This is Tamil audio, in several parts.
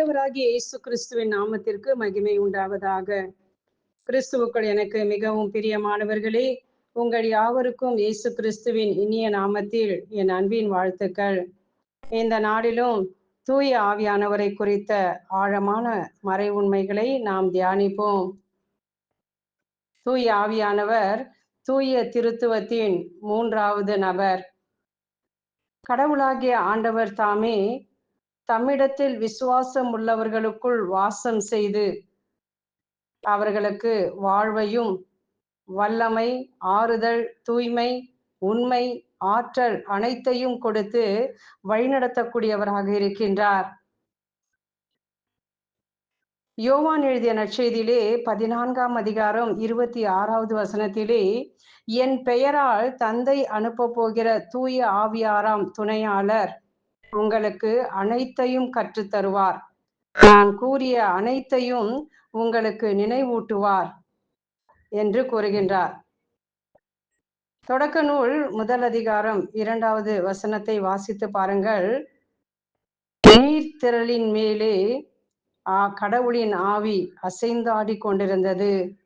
ஆண்டவராகிய இயேசு கிறிஸ்துவின் நாமத்திற்கு மகிமை உண்டாவதாக. கிறிஸ்துவுக்குள் எனக்கு மிகவும் பிரியமானவர்களே உங்கள் யாவருக்கும் இயேசு கிறிஸ்துவின் இனிய நாமத்தில் என் அன்பின் வாழ்த்துக்கள். இந்த நாளிலும் தூய ஆவியானவரை குறித்த ஆழமான மறை உண்மைகளை நாம் தியானிப்போம். தூய ஆவியானவர் தூய திருத்துவத்தின் மூன்றாவது நபர். கடவுளாகிய ஆண்டவர் தாமே தம்மிடத்தில் விசுவாசம் உள்ளவர்களுக்குள் வாசம் செய்து அவர்களுக்கு வாழ்வையும் வல்லமை ஆறுதல் தூய்மை உண்மை ஆற்றல் அனைத்தையும் கொடுத்து வழிநடத்தக்கூடியவராக இருக்கின்றார். யோவான் எழுதிய நற்செய்தியிலே பதினான்காம் அதிகாரம் இருபத்தி ஆறாவது வசனத்திலே என் பெயரால் தந்தை அனுப்ப போகிற தூய ஆவியாராம் துணையாளர் உங்களுக்கு அனைத்தையும் கற்றுத் தருவார் நான் கூறிய அனைத்தையும் உங்களுக்கு நினைவூட்டுவார் என்று கூறுகின்றார். தொடக்க நூல் முதல் அதிகாரம் இரண்டாவது வசனத்தை வாசித்து பாருங்கள். நீர்த்திரளின் மேலே ஆ கடவுளின் ஆவி அசைந்தாடி கொண்டிருந்தது.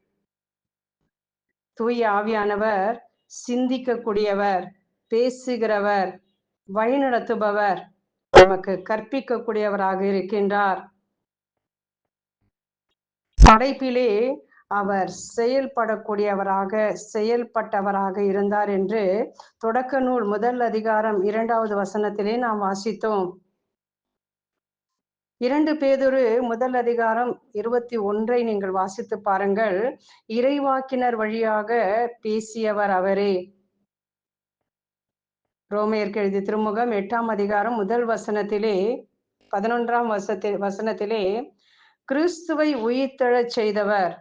தூய ஆவியானவர் சிந்திக்கக்கூடியவர் பேசுகிறவர் வழிநடத்துபவர் நமக்கு கற்பிக்கக்கூடியவராக இருக்கின்றார். படைப்பிலே அவர் செயல்படக்கூடியவராக செயல்பட்டவராக இருந்தார் என்று தொடக்க நூல் முதல் அதிகாரம் இரண்டாவது வசனத்திலே நாம் வாசித்தோம். இரண்டு பேதொரு முதல் அதிகாரம் இருபத்தி ஒன்றை நீங்கள் வாசித்து பாருங்கள். இறைவாக்கினர் வழியாக பேசியவர் அவரே. ரோமையர்க்கு எழுதி திருமுகம் எட்டாம் அதிகாரம் முதல் வசனத்திலே பதினொன்றாம் வசத்தில் வசனத்திலே கிறிஸ்துவை உயிர்த்தெழச் செய்தவர்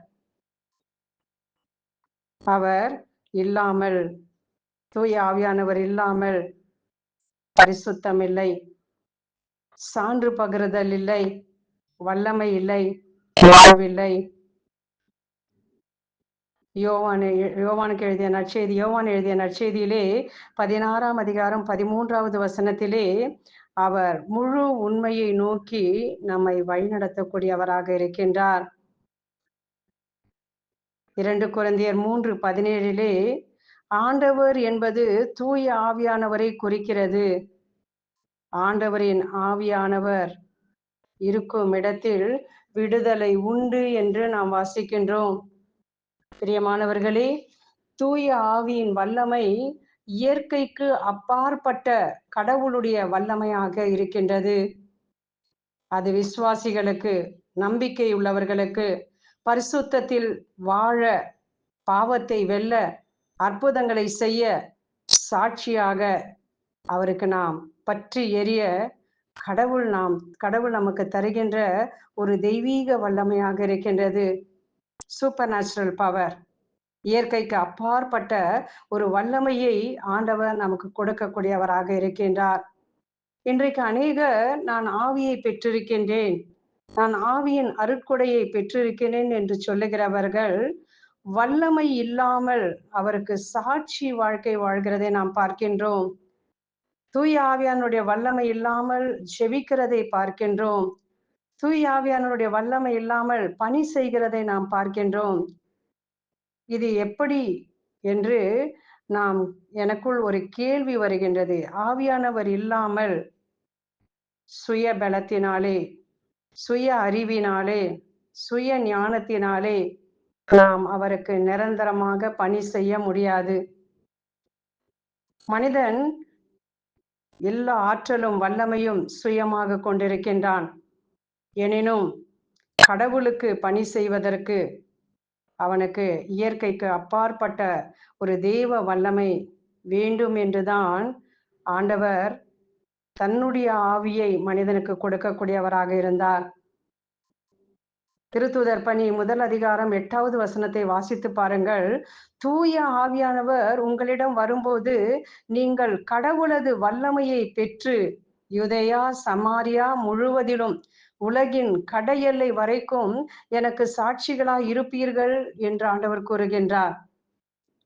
அவர் இல்லாமல் தூய ஆவியானவர் இல்லாமல் பரிசுத்தம் இல்லை சான்று பகிர்தல் இல்லை வல்லமை இல்லை வாழ்வில்லை யோவான் யோவானுக்கு எழுதிய நற்செய்தி யோவான் எழுதிய நற்செய்தியிலே பதினாறாம் அதிகாரம் பதிமூன்றாவது வசனத்திலே அவர் முழு உண்மையை நோக்கி நம்மை வழிநடத்தக்கூடியவராக இருக்கின்றார். இரண்டு குழந்தையர் மூன்று பதினேழிலே ஆண்டவர் என்பது தூய ஆவியானவரை குறிக்கிறது. ஆண்டவரின் ஆவியானவர் இருக்கும் இடத்தில் விடுதலை உண்டு என்று நாம் வாசிக்கின்றோம். பிரியமானவர்களே தூய ஆவியின் வல்லமை இயற்கைக்கு அப்பாற்பட்ட கடவுளுடைய வல்லமையாக இருக்கின்றது. அது விசுவாசிகளுக்கு நம்பிக்கை உள்ளவர்களுக்கு பரிசுத்தத்தில் வாழ பாவத்தை வெல்ல அற்புதங்களை செய்ய சாட்சியாக அவருக்கு நாம் பற்றி எரிய கடவுள் நாம் கடவுள் நமக்கு தருகின்ற ஒரு தெய்வீக வல்லமையாக இருக்கின்றது. சூப்பர் நேச்சுரல் பவர் இயற்கைக்கு அப்பாற்பட்ட ஒரு வல்லமையை ஆண்டவர் நமக்கு கொடுக்கக்கூடியவராக இருக்கின்றார். இன்றைக்கு அநேகர் நான் ஆவியை பெற்றிருக்கின்றேன். நான் ஆவியின் அருட்கொடையை பெற்றிருக்கிறேன் என்று சொல்லுகிறவர்கள் வல்லமை இல்லாமல் அவருக்கு சாட்சி வாழ்க்கை வாழ்கிறதை நாம் பார்க்கின்றோம். தூய் ஆவியானுடைய வல்லமை இல்லாமல் ஜெபிக்கிறதை பார்க்கின்றோம். தூய் வல்லமை இல்லாமல் பணி செய்கிறதை நாம் பார்க்கின்றோம். இது எப்படி என்று நாம் எனக்குள் ஒரு கேள்வி வருகின்றது. ஆவியானவர் இல்லாமல் சுய பலத்தினாலே சுய அறிவினாலே சுய ஞானத்தினாலே நாம் அவருக்கு நிரந்தரமாக பணி செய்ய முடியாது. மனிதன் எல்லா ஆற்றலும் வல்லமையும் சுயமாக கொண்டிருக்கின்றான். எனினும் கடவுளுக்கு பணி செய்வதற்கு அவனுக்கு இயற்கைக்கு அப்பாற்பட்ட ஒரு தெய்வ வல்லமை வேண்டும் என்றுதான் ஆண்டவர் தன்னுடைய ஆவியை மனிதனுக்கு கொடுக்கக்கூடியவராக இருந்தார். திருத்துதர் பணி முதல் அதிகாரம் எட்டாவது வசனத்தை வாசித்து பாருங்கள். தூய ஆவியானவர் உங்களிடம் வரும்போது நீங்கள் கடவுளது வல்லமையை பெற்று யுதயா சமாரியா முழுவதிலும் உலகின் கடையெல்லை வரைக்கும் எனக்கு சாட்சிகளாய் இருப்பீர்கள் என்று ஆண்டவர் கூறுகின்றார்.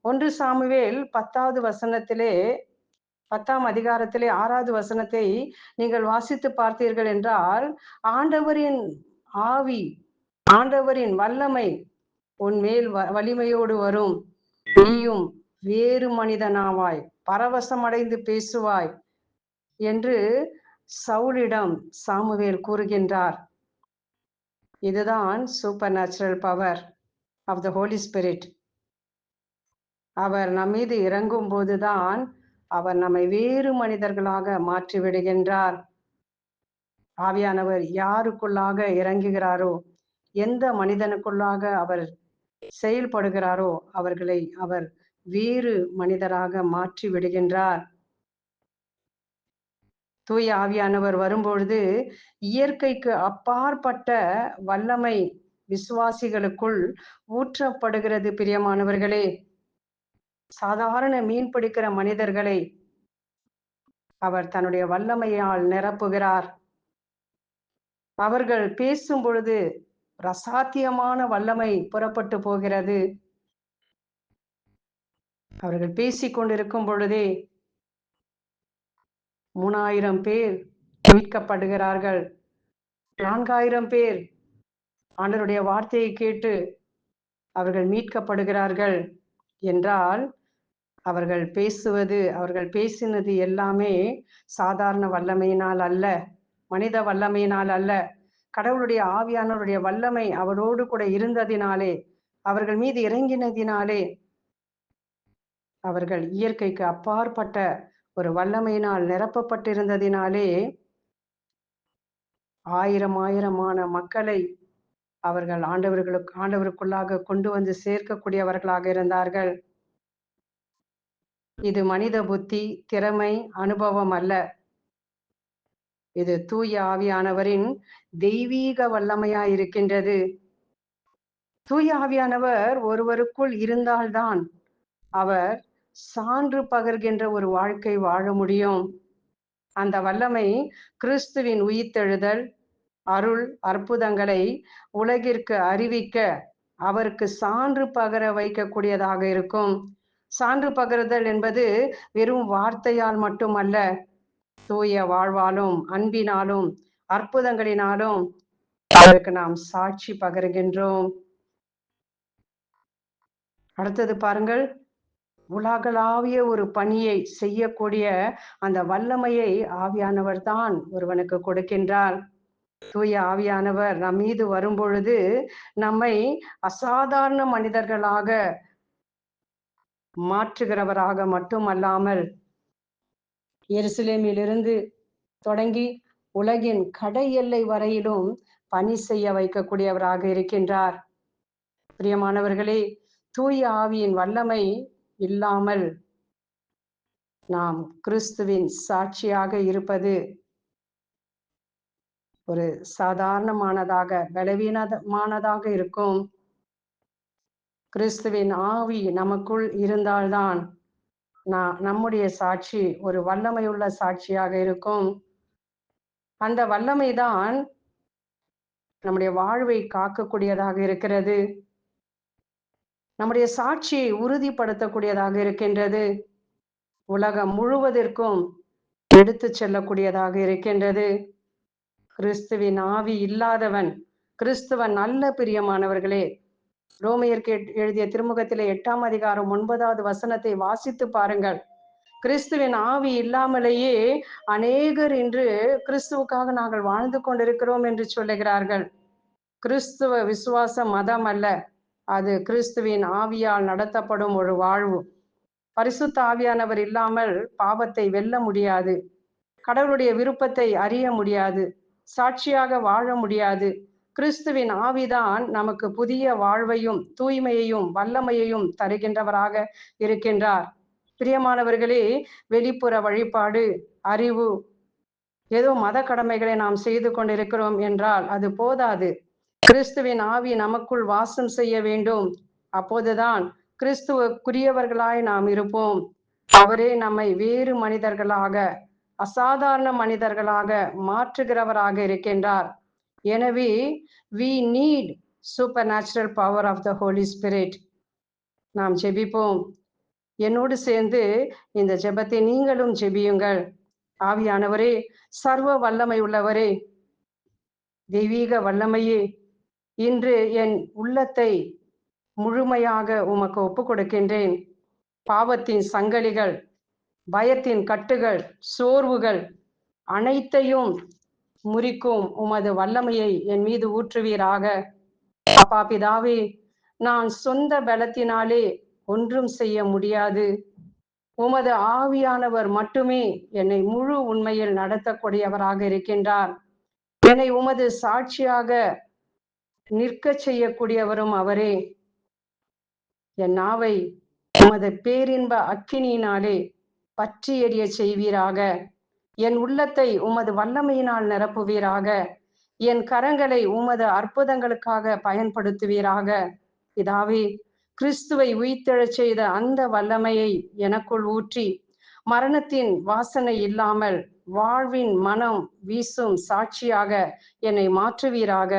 ஒன்று சாமுவேல் பத்தாவது வசனத்திலே பத்தாம் அதிகாரத்திலே ஆறாவது வசனத்தை நீங்கள் வாசித்து பார்த்தீர்கள் என்றால் ஆண்டவரின் ஆவி ஆண்டவரின் வல்லமை உன் மேல் வலிமையோடு வரும். நீயும் வேறு மனிதனாவாய் பரவசம் அடைந்து பேசுவாய் என்று சவுலிடம் சாமுவேல் கூறுகின்றார் இதுதான் supernatural power of the holy spirit அவர் நம் மீது இறங்கும் போதுதான் அவர் நம்மை வேறு மனிதர்களாக மாற்றி விடுகின்றார் ஆவியானவர் யாருக்குள்ளாக இறங்குகிறாரோ எந்த மனிதனுக்குள்ளாக அவர் செயல்படுகிறாரோ அவர்களை அவர் வேறு மனிதராக மாற்றி விடுகின்றார் தூய ஆவியானவர் வரும்பொழுது இயற்கைக்கு அப்பாற்பட்ட வல்லமை விசுவாசிகளுக்குள் ஊற்றப்படுகிறது பிரியமானவர்களே. சாதாரண மீன் பிடிக்கிற மனிதர்களை அவர் தன்னுடைய வல்லமையால் நிரப்புகிறார். அவர்கள் பேசும் பொழுது ரசாத்தியமான வல்லமை புறப்பட்டு போகிறது. அவர்கள் பேசிக் கொண்டிருக்கும் பொழுதே மூணாயிரம் பேர் மீட்கப்படுகிறார்கள். நான்காயிரம் பேர் ஆண்டருடைய வார்த்தையை கேட்டு அவர்கள் மீட்கப்படுகிறார்கள் என்றால் அவர்கள் பேசுவது அவர்கள் பேசினது எல்லாமே சாதாரண வல்லமையினால் அல்ல மனித வல்லமையினால் அல்ல. கடவுளுடைய ஆவியானவருடைய வல்லமை அவரோடு கூட இருந்ததினாலே அவர்கள் மீது இறங்கினதினாலே அவர்கள் இயற்கைக்கு அப்பாற்பட்ட ஒரு வல்லமையினால் நிரப்பப்பட்டிருந்ததினாலே ஆயிரம் ஆயிரமான மக்களை அவர்கள் ஆண்டவர்களுக்கு ஆண்டவருக்குள்ளாக கொண்டு வந்து சேர்க்கக்கூடியவர்களாக இருந்தார்கள். இது மனித புத்தி திறமை அனுபவம் அல்ல. இது தூய ஆவியானவரின் தெய்வீக வல்லமையா இருக்கின்றது தூய ஆவியானவர் ஒருவருக்குள் இருந்தால்தான் அவர் சான்று பகர்கின்ற ஒரு வாழ்க்கை வாழ முடியும். அந்த வல்லமை கிறிஸ்துவின் உயிர்த்தெழுதல் அருள் அற்புதங்களை உலகிற்கு அறிவிக்க அவருக்கு சான்று பகர வைக்கக்கூடியதாக இருக்கும். சான்று பகருதல் என்பது வெறும் வார்த்தையால் மட்டுமல்ல தூய வாழ்வாலும் அன்பினாலும் அற்புதங்களினாலும் அவருக்கு நாம் சாட்சி பகருகின்றோம். அடுத்தது பாருங்கள் உலகளாவிய ஒரு பணியை செய்யக்கூடிய அந்த வல்லமையை ஆவியானவர் தான் ஒருவனுக்கு கொடுக்கின்றார். தூய ஆவியானவர் நம் மீது வரும்பொழுது நம்மை அசாதாரண மனிதர்களாக மாற்றுகிறவராக மட்டுமல்லாமல் எருசலேமிலிருந்து தொடங்கி உலகின் கடை எல்லை வரையிலும் பணி செய்ய வைக்கக்கூடியவராக இருக்கின்றார். பிரியமானவர்களே தூய ஆவியின் வல்லமை இல்லாமல் நாம் கிறிஸ்துவின் சாட்சியாக இருப்பது ஒரு சாதாரணமானதாக பலவீனமானதாக இருக்கும். கிறிஸ்துவின் ஆவி நமக்குள் இருந்தால்தான் நான் நம்முடைய சாட்சி ஒரு வல்லமையுள்ள சாட்சியாக இருக்கும். அந்த வல்லமைதான் நம்முடைய வாழ்வை காக்கக்கூடியதாக இருக்கிறது. நம்முடைய சாட்சியை உறுதிப்படுத்தக்கூடியதாக இருக்கின்றது. உலகம் முழுவதற்கும் எடுத்து செல்லக்கூடியதாக இருக்கின்றது. கிறிஸ்துவின் ஆவி இல்லாதவன் கிறிஸ்துவன் நல்ல பிரியமானவர்களே ரோமையருக்கு எழுதிய திருமுகத்திலே எட்டாம் அதிகாரம் ஒன்பதாவது வசனத்தை வாசித்து பாருங்கள். கிறிஸ்துவின் ஆவி இல்லாமலேயே அநேகர் இன்று கிறிஸ்துவுக்காக நாங்கள் வாழ்ந்து கொண்டிருக்கிறோம் என்று சொல்லுகிறார்கள். கிறிஸ்துவ விசுவாச மதம் அல்ல. அது கிறிஸ்துவின் ஆவியால் நடத்தப்படும் ஒரு வாழ்வு. பரிசுத்த ஆவியானவர் இல்லாமல் பாவத்தை வெல்ல முடியாது. கடவுளுடைய விருப்பத்தை அறிய முடியாது. சாட்சியாக வாழ முடியாது. கிறிஸ்துவின் ஆவிதான் நமக்கு புதிய வாழ்வையும் தூய்மையையும் வல்லமையையும் தருகின்றவராக இருக்கின்றார். பிரியமானவர்களே வெளிப்புற வழிபாடு அறிவு ஏதோ மத கடமைகளை நாம் செய்து கொண்டிருக்கிறோம் என்றால் அது போதாது. கிறிஸ்துவின் ஆவி நமக்குள் வாசம் செய்ய வேண்டும். அப்போதுதான் கிறிஸ்துவக்குரியவர்களாய் நாம் இருப்போம். அவரே நம்மை வேறு மனிதர்களாக அசாதாரண மனிதர்களாக மாற்றுகிறவராக இருக்கின்றார். எனவே we need supernatural power of the holy spirit நாம் ஜெபிப்போம். என்னோடு சேர்ந்து இந்த ஜெபத்தை நீங்களும் ஜெபியுங்கள். ஆவியானவரே சர்வ வல்லமை உள்ளவரே தெய்வீக வல்லமையே இன்று என் உள்ளத்தை முழுமையாக உமக்கு ஒப்பு கொடுக்கின்றேன் பாவத்தின் சங்கலிகள் பயத்தின் கட்டுகள் சோர்வுகள் அனைத்தையும் முறிக்கும் உமது வல்லமையை என் மீது ஊற்றுவீராக. அப்பா பிதாவே நான் சொந்த பலத்தினாலே ஒன்றும் செய்ய முடியாது. உமது ஆவியானவர் மட்டுமே என்னை முழு உண்மையில் நடத்தக்கூடியவராக இருக்கின்றார். என்னை உமது சாட்சியாக நிற்க செய்யக்கூடியவரும் அவரே. என் நாவை உமது பேரின்ப அக்கினியினாலே பற்றி எறிய செய்வீராக. என் உள்ளத்தை உமது வல்லமையினால் நிரப்புவீராக. என் கரங்களை உமது அற்புதங்களுக்காக பயன்படுத்துவீராக. இதாவே கிறிஸ்துவை உயிர்த்தெழச் செய்த அந்த வல்லமையை எனக்குள் ஊற்றி மரணத்தின் வாசனை இல்லாமல் வாழ்வின் மனம் வீசும் சாட்சியாக என்னை மாற்றுவீராக.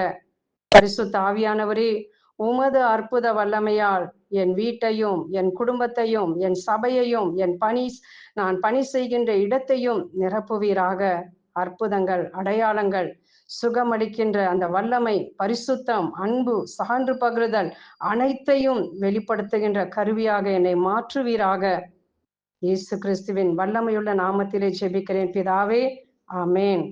பரிசுத்த ஆவியானவரே உமது அற்புத வல்லமையால் என் வீட்டையும் என் குடும்பத்தையும் என் சபையையும் என் பணி நான் பணி செய்கின்ற இடத்தையும் நிரப்புவீராக. அற்புதங்கள் அடையாளங்கள் சுகமளிக்கின்ற அந்த வல்லமை பரிசுத்தம் அன்பு சான்று பகிர்தல் அனைத்தையும் வெளிப்படுத்துகின்ற கருவியாக என்னை மாற்றுவீராக. இயேசு கிறிஸ்துவின் வல்லமையுள்ள நாமத்திலே ஜெபிக்கிறேன் பிதாவே. ஆமேன்.